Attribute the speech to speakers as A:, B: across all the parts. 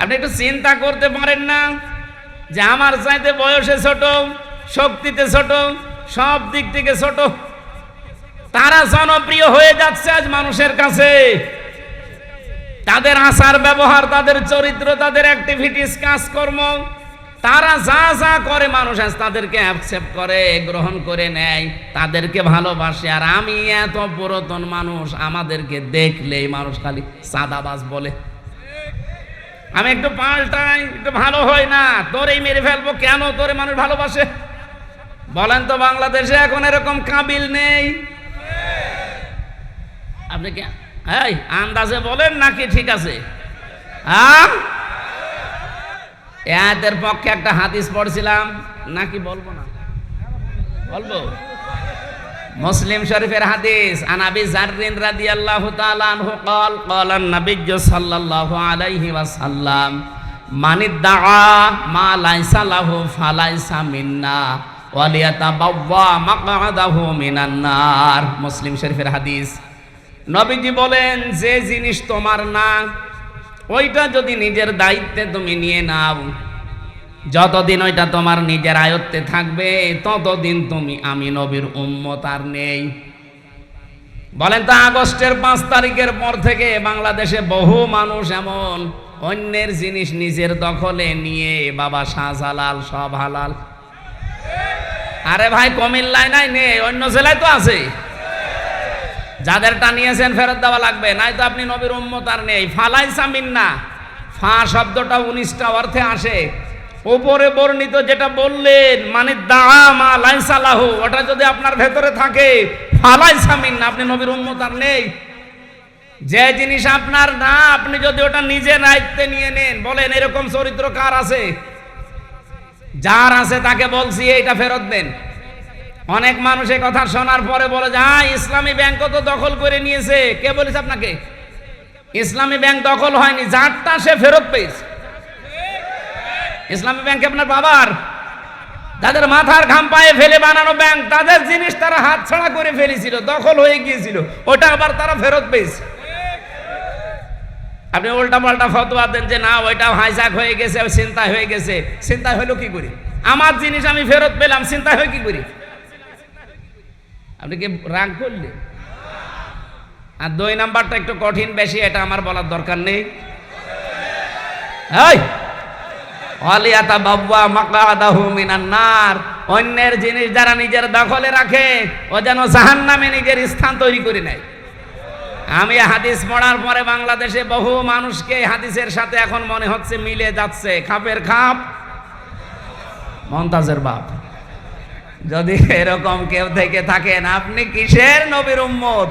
A: আপনি একটু চিন্তা করতে পারেন না যে আমার চাইতে বয়সে ছোট, শক্তিতে ছোট, সব দিক থেকে ছোট। তারা জনপ্রিয় হয়ে যাচ্ছে আজ মানুষের কাছে। তাদের আচার ব্যবহার, তাদের চরিত্র, তাদের অ্যাক্টিভিটিস কাজকর্ম, তারা যা যা করে মানুষ আজ তাদেরকে অ্যাকসেপ্ট করে, গ্রহণ করে নেয়, তাদেরকে ভালোবাসে। আর আমি এত পুরাতন মানুষ, আমাদেরকে দেখলেই মানুষ খালি সাদাবাস বলে। আমি একটু পাল্টাই, একটু ভালো হয় না। তোরেই মেরে ফেলব কেন? তোরে মানুষ ভালোবাসে। বলেন তো বাংলাদেশে এখন এরকম কাবিল নেই। আপনি কি? এই, আন্দাজে বলেন নাকি ঠিক আছে? হ্যাঁ? পক্ষে একটা হাদিস পড়ছিলাম, নাকি বলব না? বলব? মুসলিম শরীফের হাদিস আন আবি জাররিন রাদিয়াল্লাহু তাআলা আনহু قال قال النبي صلى الله عليه وسلم من ادعى ما ليس له فليس منا وليتبوأ مقعده من النار মুসলিম শরীফের হাদিস নবীজি বলেন যে জিনিস তোমার না ওইটা যদি নিজের দায়িত্বে তুমি নিয়ে নাও যতদিন ওইটা তোমার নিজের আয়ত্তে থাকবে, ততদিন তুমি আমি নবীর উম্মত আর নেই। বলেন তো, আগস্টের পাঁচ তারিখের পর থেকে বাংলাদেশে বহু মানুষ এমন অন্যের জিনিস নিজের দখলে নিয়ে বাবা শাহজালাল সব হালাল। আরে ভাই, কমিল্লায় নাই নেই অন্য জেলায় তো আছে। যাদেরটা নিয়েছেন ফেরত দেওয়া লাগবে, নাই তো আপনি নবীর উম্মত আর নেই। ফালাই সামিন না ফা শব্দটা উনিশটা অর্থে আসে। ওপরে বর্ণিত যেটা বললেন মানে লাইসালাহু, ওটা যদি আপনার ভেতরে থাকে ফালাই সামিন্না আপনি নবীর উম্মত আর নেই। যে জিনিস আপনার না, আপনি যদি ওটা নিজে দায়িত্বে নিয়ে নেন, বলেন এরকম চরিত্র কার আছে? যার আছে তাকে বলছি, এইটা ফেরত দেন। অনেক মানুষ এই কথা শোনার পরে বলে যে হ্যাঁ ইসলামী ব্যাংকও তো দখল করে নিয়েছে। কে বলেছে আপনাকে? ইসলামী ব্যাংক দখল হয়নি, যারটা সে ফেরত পেয়েছে। ইসলামী ব্যাংক আপনার বাবার। তাদের মাথার ঘাম পায়ে ফেলে বানানো ব্যাংক, তাদের জিনিস তারা হাত ছাড়া করে ফেলেছিল, দখল হয়ে গিয়েছিল। ওটা আবার তারা ফেরত পেয়েছে। আপনি উল্টা পাল্টা ফতোয়া দেন যে, না ওইটা হাইজাক হয়ে গেছে চিন্তা হয়ে গেছে। চিন্তা হলো কি করি? আমার জিনিস আমি ফেরত পেলাম চিন্তা হয়ে কি করি? আপনি কি রাগ করলেন? আর দুই নাম্বারটা একটু কঠিন, বেশি, এটা আমার বলার দরকার নেই। এই! অলিয়াতা বাব্বা মাকাদাহু মিনান নার। অন্যের জিনিস যারা নিজের দখলে রাখে, ও যেন জাহান্নামে নিজের স্থান তৈরি করে নেয়। আমি হাদিস পড়ার পরে বাংলাদেশে বহু মানুষকে হাদিসের সাথে এখন মনে হচ্ছে মিলে যাচ্ছে। খাপের খাপ মন্তাজের বাপ। যদি এরকম কেউ থেকে থাকেন, আপনি কিসের নবীর উম্মত?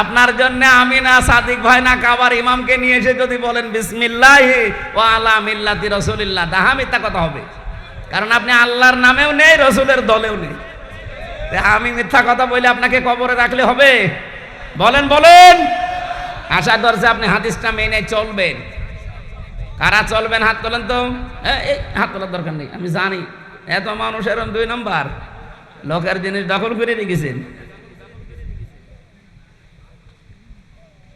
A: আপনার জন্য আমি না সাদিক ভাই না, কাবার ইমামকে নিয়ে এসে যদি বলেন, বিসমিল্লাহ ও আলা মিল্লাতি রসুলিল্লাহ তাহা মিথ্যা কথা হবে। কারণ আপনি আল্লাহর নামেও নেই, রসুলের দলেও নেই। আমি মিথ্যা কথা বলে আপনাকে কবরে রাখলে হবে? বলেন বলেন। আশা করছে আপনি হাদিসটা মেনে চলবেন। কারা চলবেন হাত তোলেন তো? এই হাত তোলার দরকার নেই, আমি জানি। এত মানুষ এরম দুই নম্বর। লোকের জিনিস দখল করে রেখেছেন।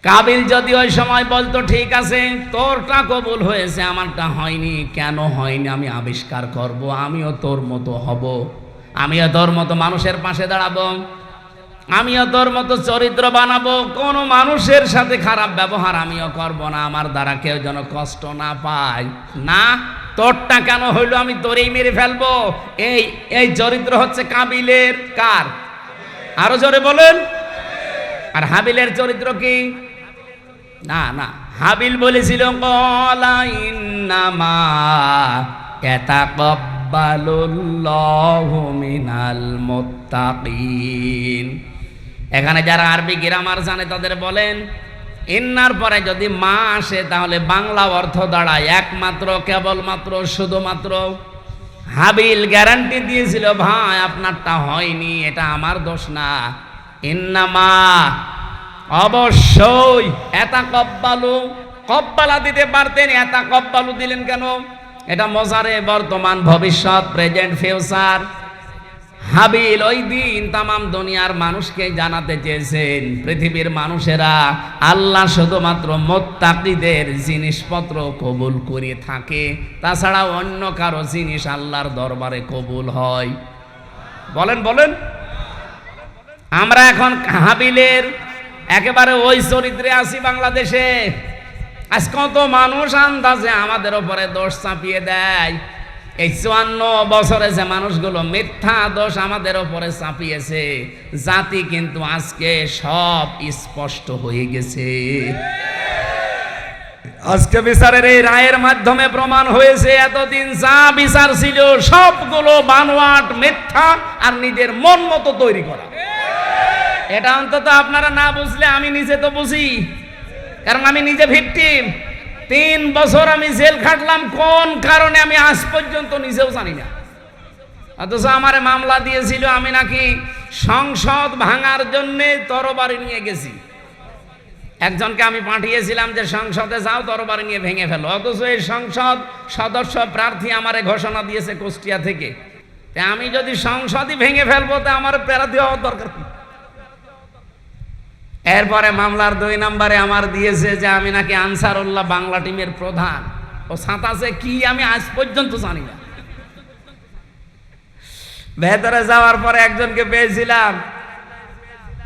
A: কাবিল যদি ওই সময় বলতো, ঠিক আছে, তোরটা কবুল হয়েছে, আমারটা হয়নি। কেন হয়নি? আমি আবিষ্কার করব, আমিও তোর মতো হব। আমিও তোর মতো মানুষের পাশে দাঁড়াবো। আমিও তোর মতো চরিত্র বানাবো। কোনো মানুষের সাথে খারাপ ব্যবহার আমিও করব না। আমার দ্বারা কেউ যেন কষ্ট না পায়। না, তোরটা কেন হইল? আমি তোরেই মেরে ফেলব। এই এই চরিত্র হচ্ছে কাবিলের কার? আরও জোরে বলেন। আর হাবিলের চরিত্র কি? না না। হাবিল বলেছিল এখানে যারা আরবি গ্রামার জানে, তাদের বলেন, ইন্নার পরে যদি মা আসে, তাহলে বাংলা অর্থ দাঁড়ায় একমাত্র, কেবলমাত্র, শুধুমাত্র। হাবিল গ্যারান্টি দিয়েছিল, ভাই, আপনারটা হয়নি, এটা আমার দোষ না। ইন্নামা অবশ্যই। এটা কব্বালু। কব্বালা দিতে পারতেন এটা কব্বালু দিলেন কেন? এটা মজারে বর্তমান ভবিষ্যৎ প্রেজেন্ট ফিউচার হাবিল ওই দিন তামাম দুনিয়ার মানুষকে জানাতে চেয়েছেন। পৃথিবীর মানুষেরা আল্লাহ শুধুমাত্র মোত্তাকিদের জিনিসপত্র কবুল করে থাকে। তাছাড়া অন্য কারও জিনিস আল্লাহর দরবারে কবুল হয়। বলেন বলেন। আমরা এখন হাবিলের একেবারে ওই চরিত্রে আছি বাংলাদেশে। আজ কত মানুষ আন্দাজে আমাদের ওপরে দোষ চাপিয়ে দেয়। এই চুয়ান্ন বছরে যে মানুষগুলো মিথ্যা দোষ আমাদের ওপরে চাপিয়েছে, জাতি কিন্তু আজকে সব স্পষ্ট হয়ে গেছে। আজকে বিচারের এই রায়ের মাধ্যমে প্রমাণ হয়েছে, এতদিন যা বিচার ছিল সবগুলো বানোয়াট মিথ্যা আর নিজের মন মতো তৈরি করা। এটা অন্তত আপনারা না বুঝলে আমি নিজে তো বুঝি। কারণ আমি নিজে ভিকটিম। তিন বছর আমি জেল খাটলাম, কোন কারণে আমি আজ পর্যন্ত নিজেও জানি না। অথচ আমার মামলা দিয়েছিল, আমি নাকি সংসদ ভাঙার জন্যে তরবারি নিয়ে গেছি। একজনকে আমি পাঠিয়েছিলাম যে, সংসদে যাও, তরবারি নিয়ে ভেঙে ফেলো। অথচ এই সংসদ সদস্য প্রার্থী আমারে ঘোষণা দিয়েছে কুষ্টিয়া থেকে। আমি যদি সংসদই ভেঙে ফেলব, তা আমার প্রার্থী হওয়ার দরকার? এরপরে মামলার দুই নম্বরে আমার দিয়েছে যে আমি নাকি আনসারুল্লাহ বাংলা টিমের প্রধান। ও সাঁতাসে কি আমি আজ পর্যন্ত জানি না। ভেতরে যাওয়ার পরে একজনকে পেয়েছিলাম।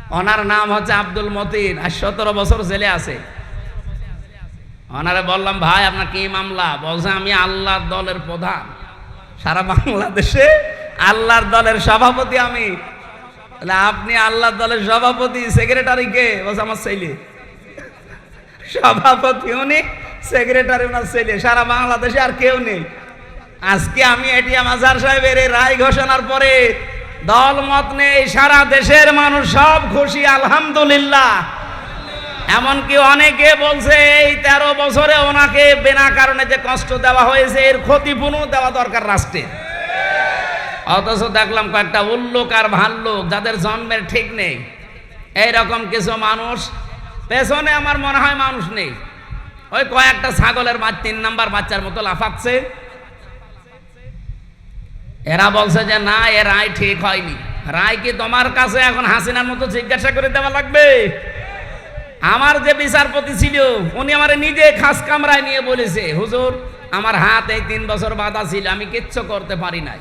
A: ওনার নাম হচ্ছে আব্দুল মতিন আর সতেরো বছর জেলে আছে। ওনারে বললাম, ভাই, আপনার কি মামলা? বলছে, আমি আল্লাহর দলের প্রধান। সারা বাংলাদেশে আল্লাহর দলের সভাপতি আমি। আপনি আল্লাহ দলের সভাপতি সেক্রেটারি কে? বলছে আমার ছেলে। সভাপতি উনি সেক্রেটারি ওনার ছেলে। সারা বাংলাদেশে আর কেউ নেই। আজকে আমি এটিএম আজহার সাহেবের রায় ঘোষণার পরে দল মত নেই, সারা দেশের মানুষ সব খুশি, আলহামদুলিল্লাহ। এমনকি অনেকে বলছে, এই তেরো বছরে ওনাকে বিনা কারণে যে কষ্ট দেওয়া হয়েছে, এর ক্ষতিপূর্ণ দেওয়া দরকার রাষ্ট্রের। অথচ দেখলাম কয়েকটা উল্লোক আর ভাল্লোক যাদের জন্মের ঠিক নেই। এইরকম কিছু মানুষ, পেছনে আমার মনে হয় মানুষ নেই। ওই কয়েকটা ছাগলের বাচ্চা, তিন নাম্বার বাচ্চার মতো লাফাচ্ছে। এরা বলছে যে, না, এ রায় ঠিক হয়নি। রায় কি তোমার কাছে এখন হাসিনার মতো জিজ্ঞাসা করে দেওয়া লাগবে? আমার যে বিচারপতি ছিল, উনি আমার নিজে খাস কামরায় নিয়ে বলেছে, হুজুর, আমার হাত এই তিন বছর বাধা ছিল, আমি কিচ্ছু করতে পারি নাই।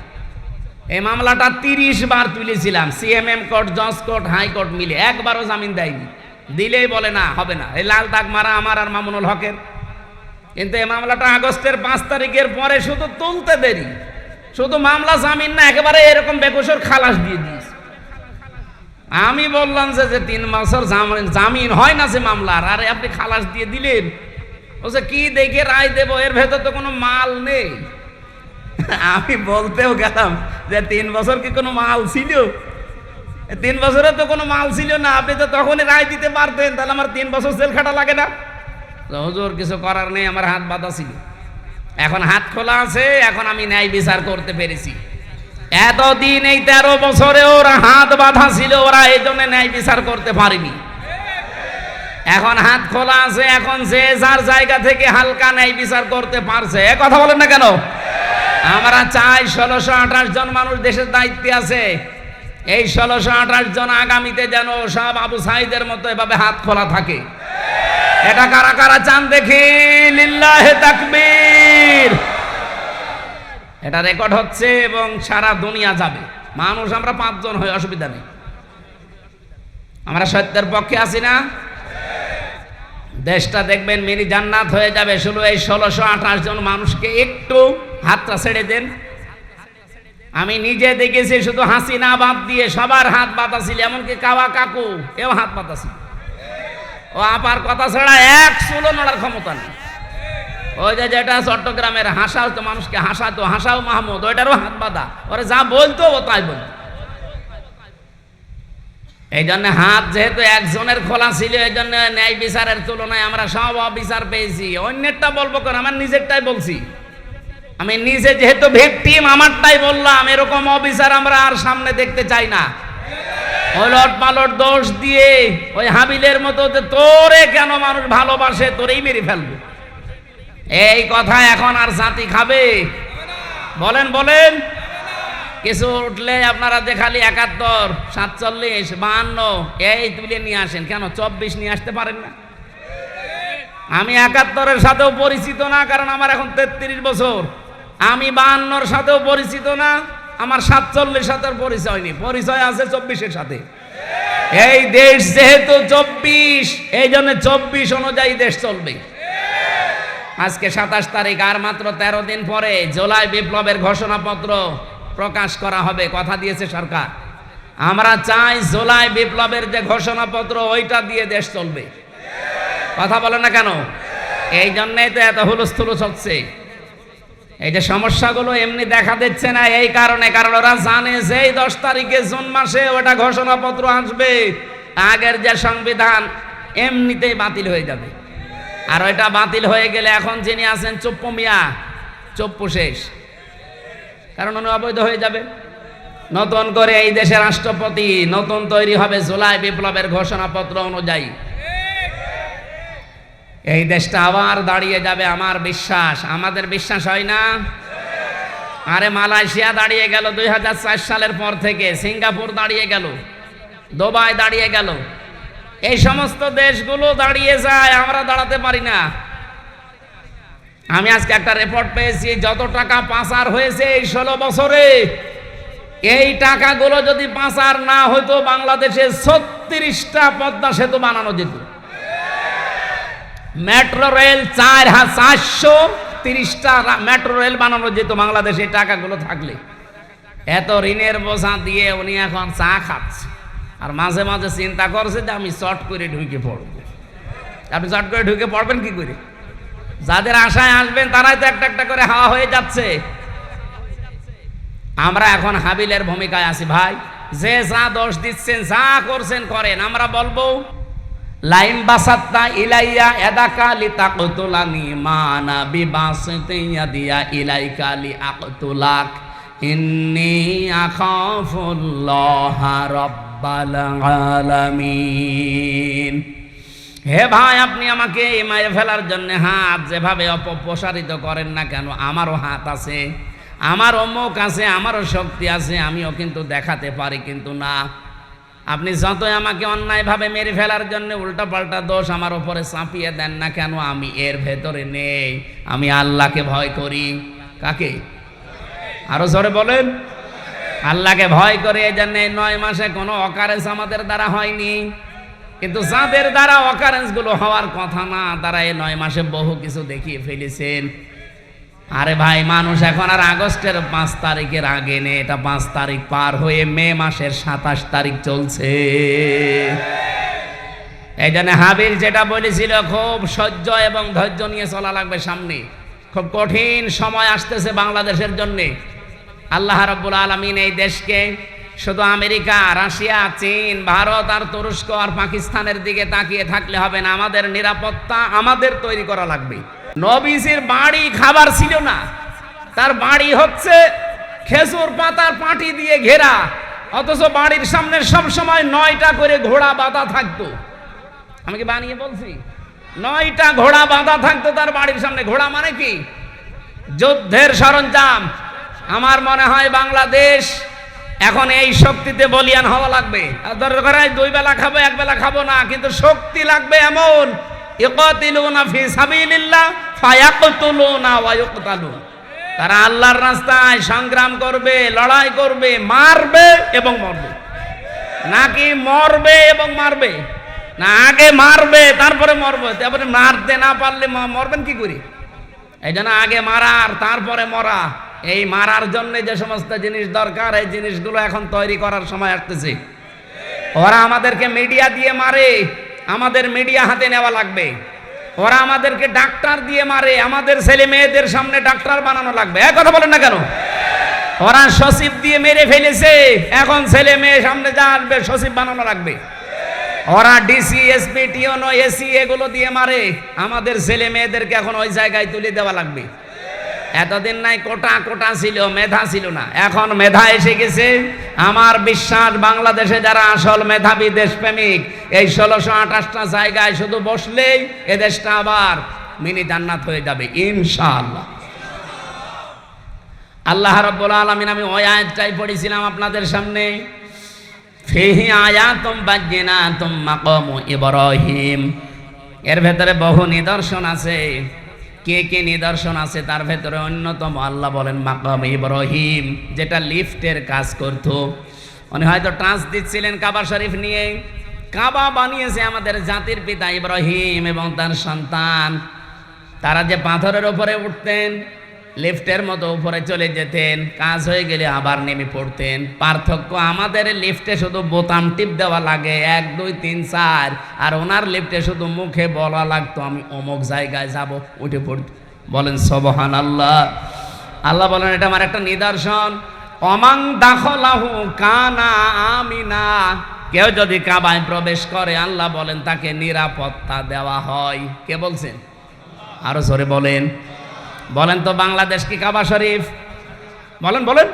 A: এই মামলাটা তিরিশ বার তুলেছিলাম। সিএমএম কোর্ট জজ কোর্ট হাইকোর্ট মিলে। একবারও জামিন দেয়নি। দিলেই বলে, না, হবে না। এই লাল দাগ মারা আমার আর মামুনুল হকের। কিন্তু এই মামলাটা আগস্টের পাঁচ তারিখের পরে শুধু তুলতে দেরি। শুধু মামলা জামিন না, একেবারে এরকম বেকসর খালাস দিয়ে দিয়েছে। আমি বললাম যে যে তিন বছর জামিন হয় না সে মামলার, আরে আপনি খালাস দিয়ে দিলেন। বলছে কি দেখে রায় দেবো? এর ভেতর তো কোনো মাল নেই। আমি বলতেও গেলাম যে তিন বছর কি কোনো মাল ছিল? তিন বছরে তো কোনো মাল ছিল না। আপনি তো তখনই রায় দিতে পারতেন, তাহলে আমার তিন বছর জেল খাটা লাগে না। হুজুর, কিছু করার নেই, আমার হাত বাঁধা ছিল। এখন হাত খোলা আছে, এখন আমি ন্যায় বিচার করতে পেরেছি। এতদিন এই তেরো বছরে ওরা হাত বাঁধা ছিল, ওরা এই জন্য ন্যায় বিচার করতে পারেনি। এখন হাত খোলা আছে, এখন যে যার জায়গা থেকে হালকা ন্যায় বিচার করতে পারছে কথা বলেন না কেন? আমরা চাই ষোলোশো আঠাশ জন মানুষ দেশের দায়িত্বে আছে। এই ষোলোশো আঠাশ জন আগামীতে যেন সব আবু সাইদের মতো এভাবে হাত খোলা থাকে। এটা কারা কারা চান দেখি? লিল্লাহে তাকবীর। এটা রেকর্ড হচ্ছে এবং সারা দুনিয়া যাবে। মানুষ, আমরা পাঁচজন হয়ে অসুবিধা নেই। আমরা সত্যের পক্ষে আছি না? দেশটা দেখবেন, মিনি জান্নাত হয়ে যাবে। শুধু এই ষোলোশো আঠাশ জন মানুষকে একটু হাতটা ছেড়ে দেন। আমি নিজে দেখেছি শুধু হাসি না বাদ দিয়ে সবার হাত বাতাছিল এমনকি কাওয়া কাকু, এও হাত বাতাছিল ও আপার কথা ছাড়া এক চুলো নড়ার ক্ষমতা নেই। ওই যে যেটা চট্টগ্রামের হাসাও তো মানুষকে হাসাতো হাসাও মাহমুদ, ওইটারও হাত বাঁধা। ওরা যা বলতো ও তাই বলতো। এই জন্য হাত যেহেতু একজনের খোলা ছিল, এই জন্য ন্যায় বিচারের তুলনায় আমরা সব অবিচার পেয়েছি। অন্যেরটা বলব কেন? আমার নিজেরটাই বলছি। আমি নিজে যেহেতু ভিকটিম আমারটাই বললাম, এরকম অফিসার আমরা আর সামনে দেখতে চাই না। ওলট পালট দোষ দিয়ে ওই হাবিলের মতো তোরে কেন মানুষ ভালোবাসে, তোরেই মেরে ফেলবে। এই কথা এখন আর জাতি খাবে? বলেন বলেন। কিছু উঠলে আপনারা যে খালি একাত্তর, সাতচল্লিশ, বাহান্ন, এই তুলে নিয়ে আসেন। কেন? চব্বিশ নিয়ে আসতে পারেন না। আমি একাত্তরের সাথেও পরিচিত না, কারণ আমার এখন তেত্রিশ বছর। আমি বাহান্নর সাথেও পরিচিত না, আমার সাতচল্লিশ সাথেও পরিচয় নেই। পরিচয় আছে চব্বিশের সাথে। এই দেশ যেহেতু চব্বিশ, এই জন্য চব্বিশ অনুযায়ী দেশ চলবে। আজকে সাতাশ তারিখ, আর মাত্র তেরো দিন পরে জুলাই বিপ্লবের ঘোষণাপত্র প্রকাশ করা হবে, কথা দিয়েছে সরকার। আমরা চাই জুলাই বিপ্লবের যে ঘোষণাপত্র, ওইটা দিয়ে দেশ চলবে। কথা বলে না কেন? এই জন্যই তো এত হুলস্থুলুস হচ্ছে এই যে সমস্যাগুলো এমনি দেখা দিচ্ছে না, এই কারণে, কারণ ওরা জানে যে এই দশ তারিখে জুন মাসে ওটা ঘোষণাপত্র আসবে। আগের যে সংবিধান, এমনিতেই বাতিল হয়ে যাবে। আর ওইটা বাতিল হয়ে গেলে এখন যিনি আছেন, চুপ্পু মিয়া, চুপ্পু শেষ। কারণ উনি অবৈধ হয়ে যাবে। নতুন করে এই দেশের রাষ্ট্রপতি নতুন তৈরি হবে জুলাই বিপ্লবের ঘোষণাপত্র অনুযায়ী। এই দেশটা আবার দাঁড়িয়ে যাবে আমার বিশ্বাস। আমাদের বিশ্বাস হয় না? আরে মালয়েশিয়া দাঁড়িয়ে গেল দুই হাজার চার সালের পর থেকে, সিঙ্গাপুর দাঁড়িয়ে গেল, দুবাই দাঁড়িয়ে গেল। এই সমস্ত দেশগুলো দাঁড়িয়ে যায়, আমরা দাঁড়াতে পারি না। আমি আজকে একটা রেপোর্ট পেয়েছি, যত টাকা পাচার হয়েছে এই ষোলো বছরে, এই টাকাগুলো যদি পাচার না হতো বাংলাদেশে ছত্রিশটা পদ্মা সেতু বানানো যেত। মেট্রো রেল চার হাজার চারশো তিরিশটা মেট্রো রেল বানানো যেত বাংলাদেশে টাকাগুলো থাকলে। এত ঋণের বোঝা দিয়ে উনি এখন চা খাচ্ছে। আর মাঝে মাঝে চিন্তা করছে যে আমি চট করে ঢুকে পড়ব। আপনি চট করে ঢুকে পড়বেন কি করে? যাদের আশায় আসবেন, তারাই তো একটা একটা করে হাওয়া হয়ে যাচ্ছে। আমরা এখন হাবিলের ভূমিকায় আছি, ভাই। যে যা দোষ দিচ্ছেন, যা করছেন করেন। আমরা বলব লাইন বাসাত্তা ইলাইয়া এদাকা লি তাকতুলানি মানা বিবাসতে দিয়া ইলাইকা লি আকতুলাক ইন্নি আখাফুল্লাহ রাব্বাল আলামিন। হে ভাই, আপনি আমাকে মায়ের ফেলার জন্য হাত যেভাবে অপপ্রসারিত করেন না কেন? আমারও হাত আছে, আমারও অমুক আছে, আমারও শক্তি আছে, আমিও কিন্তু দেখাতে পারি কিন্তু না। আপনি যতই আমাকে অন্যায়ভাবে মেরে ফেলার জন্য উল্টা পাল্টা দোষ আমার উপরে চাপিয়ে দেন না কেন, আমি এর ভেতরে নেই। আমি আল্লাহকে ভয় করি। কাকে? আরও জোরে বলেন। আল্লাহকে ভয় করে এই জন্য নয় মাসে কোনো অকারেন্স আমাদের দ্বারা হয়নি। কিন্তু যাদের দ্বারা অকারেন্সগুলো হওয়ার কথা না, তারা এই নয় মাসে বহু কিছু দেখিয়ে ফেলেছেন। আরে ভাই, মানুষ এখন আর আগস্টের পাঁচ তারিখের আগে নেই। এটা পাঁচ তারিখ পার হয়ে মে মাসের সাতাশ তারিখ চলছে। এই জন্য হাবিল যেটা বলেছিল, খুব সহ্য এবং ধৈর্য নিয়ে চলা লাগবে সামনে। খুব কঠিন সময় আসতেছে বাংলাদেশের জন্যে। আল্লাহ রব্বুল আলমিন এই দেশকে শুধু আমেরিকা, রাশিয়া, চীন, ভারত আর তুরস্ক আর পাকিস্তানের দিকে তাকিয়ে থাকলে হবে না। আমাদের নিরাপত্তা আমাদের তৈরি করা লাগবে। নবীজির বাড়ি খাবার ছিল না। তার বাড়ি হচ্ছে খেজুর পাতার পাটি দিয়ে ঘেরা। অথচ বাড়ির সামনে সব সময় নয়টা করে ঘোড়া বাঁধা থাকতো। আমি কি বানিয়ে বলছি? নয়টা ঘোড়া বাঁধা থাকতো তার বাড়ির সামনে। ঘোড়া মানে কি? যুদ্ধের সরঞ্জাম। আমার মনে হয় বাংলাদেশ এখন এই শক্তিতে বলিয়ান হওয়া লাগবে। দরকার দুই বেলা খাব, এক বেলা খাব না, কিন্তু শক্তি লাগবে এমন ইকাতিলুনা ফি সাবিলিল্লাহ ফায়াকতুলুনা ওয়া ইউকতালুন তারা আল্লাহর রাস্তায় সংগ্রাম করবে, লড়াই করবে, মারবে এবং মরবে। নাকি মরবে এবং মারবে? না আগে মারবে, তারপরে মরবে। তারপরে মারতে না পারলে মরবেন কি করে? এই জন্য আগে মারার তারপরে মরা। এই মারার জন্য যে সমস্ত জিনিস দরকার, এই জিনিসগুলো এখন তৈরি করার সময় আসতেছে। ওরা আমাদেরকে মিডিয়া দিয়ে মারে। আমাদের মিডিয়া হাতে নেওয়া লাগবে। ওরা আমাদেরকে ডাক্তার দিয়ে মারে, আমাদের ছেলে মেয়েদের সামনে ডাক্তার বানানো লাগবে। এক কথা বলেন না কেন? ওরা সচিব দিয়ে মেরে ফেলেছে, এখন ছেলে মেয়ে সামনে যা আসবে, সচিব বানানো লাগবে। ওরা ডিসি এসপি টিওনো এসি এগুলো দিয়ে মারে, আমাদের ছেলে মেয়েদেরকে এখন ওই জায়গায় তুলে দেওয়া লাগবে। এতদিন নাই কোটা কোটা ছিল, মেধা ছিল না। এখন মেধা এসে গেছে। আমার বিশ্বাস, বাংলাদেশে যারা আসল মেধাবী দেশপ্রেমিক, এই ষোলোশো আঠাশটা জায়গায় শুধু বসলেই এ দেশটা আবার মিনি জান্নাত হয়ে যাবে, ইনশাআল্লাহ। আল্লাহ রব্বুল আলমিন, আমি ওই আয়াতটাই পড়েছিলাম আপনাদের সামনে। ফেহি আয়াতম বাজ্যেনা তুম মাকম ইব্রাহিম। এর ভেতরে বহু নিদর্শন আছে। কে কে নিদর্শন আছে তার ভেতরে অন্যতম আল্লাহ বলেন মাকাম ইব্রাহিম, যেটা লিফটের কাজ করত। উনি হয়তো ট্রান্স দিচ্ছিলেন কাবা শরীফ নিয়ে। কাবা বানিয়েছে আমাদের জাতির পিতা ইব্রাহিম এবং তার সন্তান। তারা যে পাথরের ওপরে উঠতেন লিফটের মতো উপরে চলে যেতেন, কাজ হয়ে গেলে আবার নেমে পড়তেন। পার্থক্য আমাদের লিফটে শুধু বোতাম টিপ দেওয়া লাগে, এক, দুই, তিন, চার। আর ওনার লিফটে শুধু মুখে বলা লাগতো, আমি অমুক জায়গায় যাব, উঠে পড়তে। বলেন সবহান আল্লাহ আল্লাহ বলেন, এটা আমার একটা নিদর্শন। অমাং দাখলাহু কানা আমিনা। কেউ যদি কাবায় প্রবেশ করে, আল্লাহ বলেন, তাকে নিরাপত্তা দেওয়া হয়। কে বলছেন? আরও জোরে বলেন। বলেন তো বাংলাদেশ কি কাবা শরীফ? বলেন বলেন।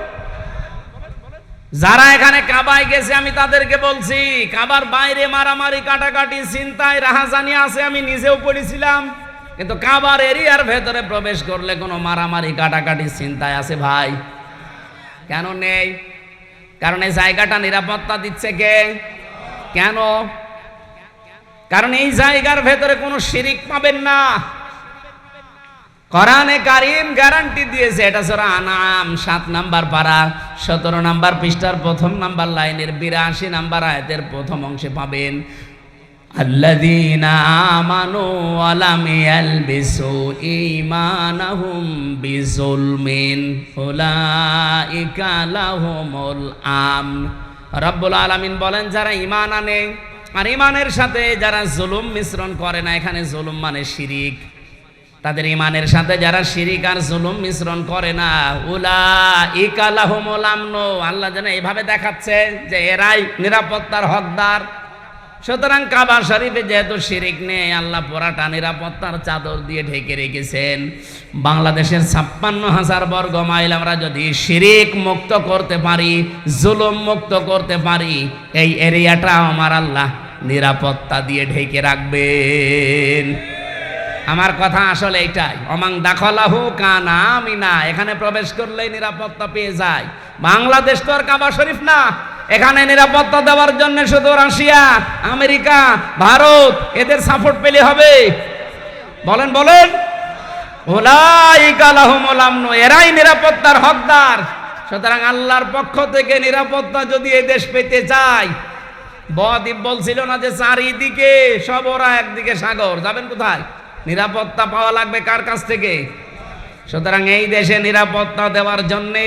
A: যারা এখানে কাবায় গেছে, আমি তাদেরকে বলছি, কাবার বাইরে মারামারি, কাটাকাটি, চিন্তায় রাহাজানি আছে, আমি নিজেও পড়েছিলাম। কিন্তু কাবার এরিয়ার ভেতরে প্রবেশ করলে কোনো মারামারি, কাটাকাটি, চিন্তায় আছে ভাই? কেন নেই? কারণ এই জায়গাটা নিরাপত্তা দিচ্ছে কে? কেন? কারণ এই জায়গার ভেতরে কোনো শিরিক পাবেন না। কোরআনে কারিম গ্যারান্টি দিয়েছে এটা সরা আনাম সাত নাম্বার পারা সতেরো নাম্বার পৃষ্ঠার প্রথম নাম্বার লাইনের বিরাশি নাম্বার আয়াতের প্রথম অংশে পাবেন الذين آمنوا ولم يلبسوا إيمانهم بظلم أولئك لهم الأمن রব্বুল আলামিন বলেন যারা ঈমান আনে আর ঈমানের সাথে যারা জুলুম মিশ্রণ করে না এখানে জুলুম মানে শিরিক তাদের ইমানের সাথে যারা শিরিক আর জুলুম মিশ্রণ করে না উলা ইকালাহুমুল আমনো। আল্লাহ যেন এইভাবে দেখাচ্ছে যে এরাই নিরাপত্তার হকদার। সুতরাং কাবা শরীফে যেহেতু শিরিক নেই, আল্লাহ পোড়াটা নিরাপত্তার চাদর দিয়ে ঢেকে রেখেছেন। বাংলাদেশের ছাপ্পান্ন হাজার বর্গ মাইল আমরা যদি শিরিক মুক্ত করতে পারি, জুলুম মুক্ত করতে পারি, এই এরিয়াটা আমার আল্লাহ নিরাপত্তা দিয়ে ঢেকে রাখবেন। আমার কথা আসলে এইটাই। অমাং দাখলাহু কানা আমিনা এখানে প্রবেশ করলেই নিরাপত্তা পেয়ে যায়। বাংলাদেশ তো আর কাবা শরীফ না। এখানে নিরাপত্তা দেওয়ার জন্য শুধু রাশিয়া, আমেরিকা, ভারত, এদের সাপোর্ট পেলে হবে। বলেন বলেন। এরাই নিরাপত্তার হকদার। সুতরাং আল্লাহর পক্ষ থেকে নিরাপত্তা যদি এই দেশ পেতে চায় বদ্বীপ বলছিল না যে চারিদিকে সবরা একদিকে সাগর। যাবেন কোথায়? নিরাপত্তা পাওয়া লাগবে কার কাছ থেকে? সুতরাং এই দেশে নিরাপত্তা দেওয়ার জন্যে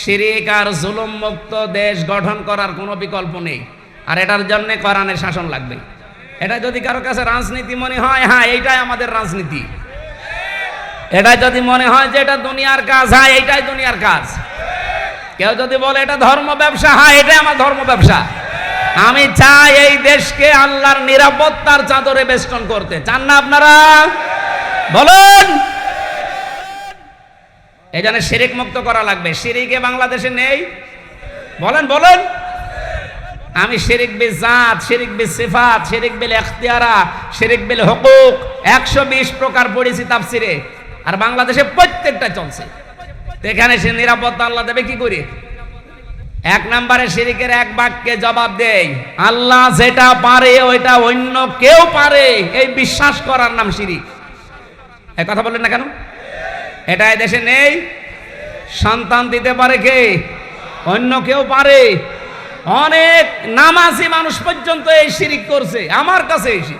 A: শিরিক আর জুলুম মুক্ত দেশ গঠন করার কোনো বিকল্প নেই। আর এটার জন্যে কোরআনের শাসন লাগবে। এটা যদি কারও কাছে রাজনীতি মনে হয় হ্যাঁ এইটাই আমাদের রাজনীতি। এটা যদি মনে হয় যে এটা দুনিয়ার কাজ হ্যাঁ এইটাই দুনিয়ার কাজ। কেউ যদি বলে এটা ধর্ম ব্যবসা হ্যাঁ এটাই আমার ধর্ম ব্যবসা। আমি চাই এই দেশকে আল্লাহর নিরাপত্তার চাদরে বেষ্টন করতে। চান না আপনারা? বলুন। এই জন্য শিরিক মুক্ত করা লাগবে। শিরিকে বাংলাদেশে নেই। বলেন বলেন। আমি শিরিক বি জাত, শিরিক বি সিফাত, শিরিক বিল এখতিয়ারা, শিরিক বিল হকুক। একশো বিশ প্রকার পড়েছি তাফসিরে। আর বাংলাদেশে প্রত্যেকটা চলছে। এখানে সে নিরাপত্তা আল্লাহ দেবে কি করে? এক নম্বরে শিরিকের এক বাক্যে জবাব দেই, আল্লাহ যেটা পারে ওইটা অন্য কেউ পারে। এই বিশ্বাস করার নাম শিরিক। এক কথা বললেন না কেন? এটা দেশে নেই। সন্তান দিতে পারে কে? অন্য কেউ পারে। অনেক নামাজি মানুষ পর্যন্ত এই শিরিক করছে, আমার কাছে এসে।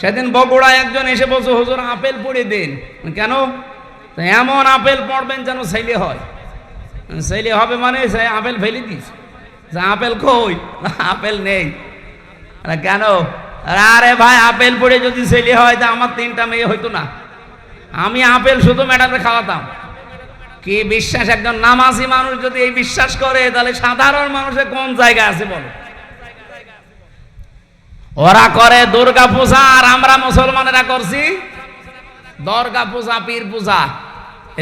A: সেদিন বগুড়ায় একজন এসে বলছে, হুজুর, আপেল পড়ে দিন। কেন? এমন আপেল পড়বেন যেন ছেলে হয়। ছেলে হবে মানে সে আপেল ফেলে দিস আপেল কই? আপেল নেই। কেন? আরে ভাই, আপেল পড়ে যদি ছেলে হয়, তা আমার তিনটা মেয়ে হইতো না। আমি আপেল শুধু ম্যাডামে খাওয়াতাম। কি বিশ্বাস? একজন নামাজি মানুষ যদি এই বিশ্বাস করে, তাহলে সাধারণ মানুষের কোন জায়গা আছে বলো? ওরা করে দুর্গা পূজা আর আমরা মুসলমানেরা করছি দর্গা পূজা পীর পূজা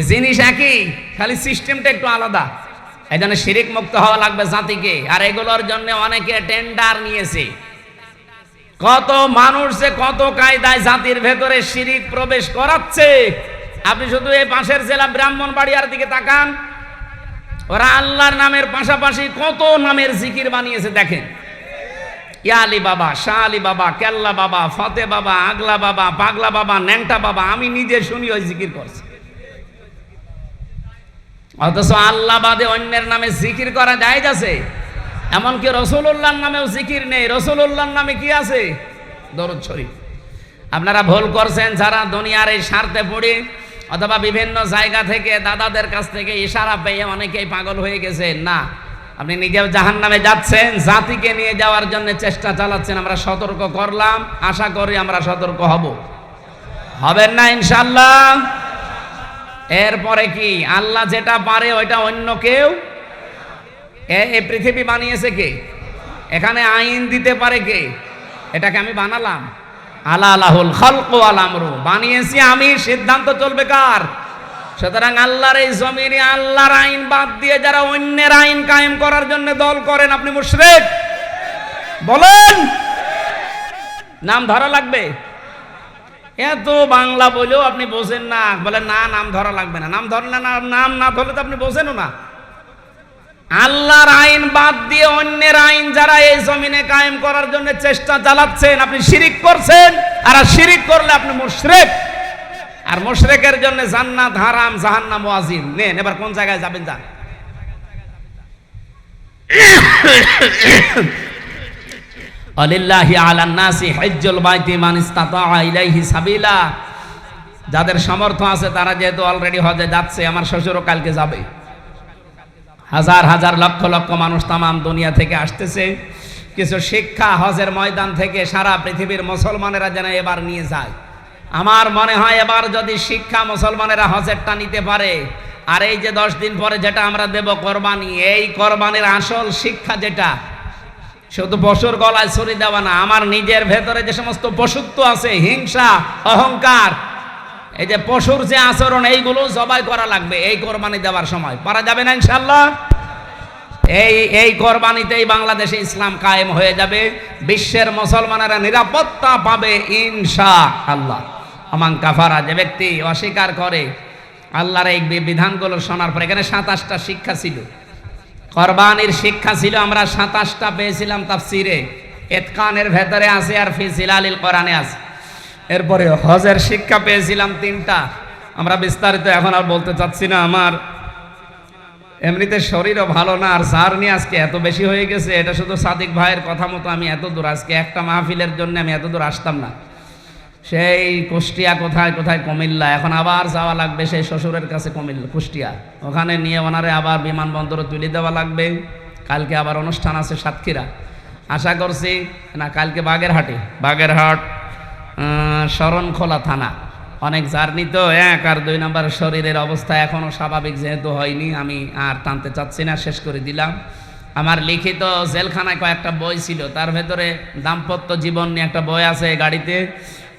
A: জিনিস একই, খালি সিস্টেমটা একটু আলাদা। এই জন্য শিরিক মুক্ত হওয়া লাগবে জাতিকে। আর এগুলোর জন্য অনেকে টেন্ডার নিয়েছে। কত মানুষ যে কত কায়দায় জাতির ভেতরে শিরিক প্রবেশ করাচ্ছে। আপনি শুধু এই পাশের জেলা ব্রাহ্মণবাড়িয়ার দিকে তাকান, ওরা আল্লাহর নামের পাশাপাশি কত নামের জিকির বানিয়েছে দেখেন। ইয়া আলী বাবা, শাহ আলী বাবা, কেল্লা বাবা, ফতে বাবা, আগলা বাবা, পাগলা বাবা, ন্যাংটা বাবা, আমি নিজে শুনি ওই জিকির করছি। অথচ আল্লাহ বাদে অন্যের নামে জিকির করা যায় আছে। এমনকি রসুল্লাহর নামেও জিকির নেই। রসুল্লাহর নামে কি আছে? দরদ শরীফ। আপনারা ভুল করছেন, যারা দুনিয়ার এই স্বার্থে পড়ে অথবা বিভিন্ন জায়গা থেকে দাদাদের কাছ থেকে ইশারা পেয়ে অনেকেই পাগল হয়ে গেছে, না। আপনি নিজেও জাহান নামে যাচ্ছেন, জাতিকে নিয়ে যাওয়ার জন্য চেষ্টা চালাচ্ছেন, আমরা সতর্ক করলাম, আশা করি আমরা সতর্ক হব। হবেন না ইনশাল্লাহ এরপরে কি? আল্লাহ যেটা পারে ওইটা অন্য কেউ? এ পৃথিবী বানিয়েছে কে? এখানে আইন দিতে পারে কে? এটাকে আমি বানালাম। আলা আলাহুল খালকু আলামরু বানিয়েছি আমি, সিদ্ধান্ত চলবে কার? সুতরাং আল্লাহর এই জমিনে আল্লাহর আইন বাদ দিয়ে যারা অন্যের আইন কায়েম করার জন্য দল করেন, আপনি মুশরিক? বলেন! নাম ধরা লাগবে? এত বাংলা বলেও আপনি বোঝেন না। বলে, না, নাম ধরা লাগবে না। নাম ধরলে না, নাম না ধরলে তো আপনি বোঝেনও না। আল্লাহর আইন বাদ দিয়ে অন্যের আইন যারা এই জমিনে কায়েম করার জন্য চেষ্টা চালাচ্ছেন, আপনি শিরিক করছেন, আর শিরিক করলে আপনি মুশরেক। আর মুশরেকের জন্য জান্নাত হারাম, জাহান্নাম ওয়াজিব। নেন, এবার কোন জায়গায় যাবেন, যান। সাবিলা। যাদের সামর্থ্য আছে, তারা যেহেতু অলরেডি হজে যাচ্ছে, আমার শ্বশুরও কালকে যাবে। হাজার হাজার লক্ষ লক্ষ মানুষ তামাম দুনিয়া থেকে আসতেছে। কিছু শিক্ষা হজের ময়দান থেকে সারা পৃথিবীর মুসলমানেরা যেন এবার নিয়ে যায়। আমার মনে হয় এবার যদি শিক্ষা মুসলমানেরা হজেরটা নিতে পারে, আর এই যে দশ দিন পরে যেটা আমরা দেব কোরবানি, এই কোরবানির আসল শিক্ষা যেটা শুধু পশুর গলায় ছুরি দেওয়া না, আমার নিজের ভেতরে যে সমস্ত পশুত্ব আছে, হিংসা, অহংকার, এই যে পশুর যে আচরণ, এইগুলো জবাই করা লাগবে এই কোরবানি দেওয়ার সময়। পারা যাবে না ইনশাল্লাহ এই এই কোরবানিতেই বাংলাদেশে ইসলাম কায়েম হয়ে যাবে, বিশ্বের মুসলমানেরা নিরাপত্তা পাবে ইনশা আল্লাহ আমান কাফারা, যে ব্যক্তি অস্বীকার করে, আল্লাহর এই বিধানগুলো শোনার পর, এখানে সাতাশটা শিক্ষা ছিল। কোরবানির শিক্ষা ছিল, আমরা সাতাশটা পেয়েছিলাম তাফসিরে। এতকানের ভেতরে আছে আর ফি সিলালিল কোরআনে আছে। এরপরে হজের শিক্ষা পেয়েছিলাম তিনটা। আমরা বিস্তারিত এখন আর বলতে চাচ্ছি না, আমার এমনিতে শরীরও ভালো না, আর সার নিয়ে আজকে এত বেশি হয়ে গেছে, এটা শুধু সাদিক ভাইয়ের কথা মতো আমি এত দূর, আজকে একটা মাহফিলের জন্য আমি এত দূর আসতাম না। সেই কুষ্টিয়া কোথায় কোথায়? কুমিল্লা। এখন আবার যাওয়া লাগবে সেই শ্বশুরের কাছে কুমিল্লা, কুষ্টিয়া। ওখানে নিয়ে ওনারে আবার বিমানবন্দরে তুলে দেওয়া লাগবে। কালকে আবার অনুষ্ঠান আছে সাতক্ষীরা। আশা করছি, না, কালকে বাগেরহাটে। বাগেরহাট শরণখোলা থানা। অনেক জার্নি তো, এক আর দুই নম্বর শরীরের অবস্থা এখনও স্বাভাবিক যেহেতু হয়নি। আমি আর টানতে চাচ্ছি না, শেষ করে দিলাম। আমার লিখিত জেলখানায় কয়েকটা বই ছিল। তার ভেতরে দাম্পত্য জীবন নিয়ে একটা বই আছে গাড়িতে।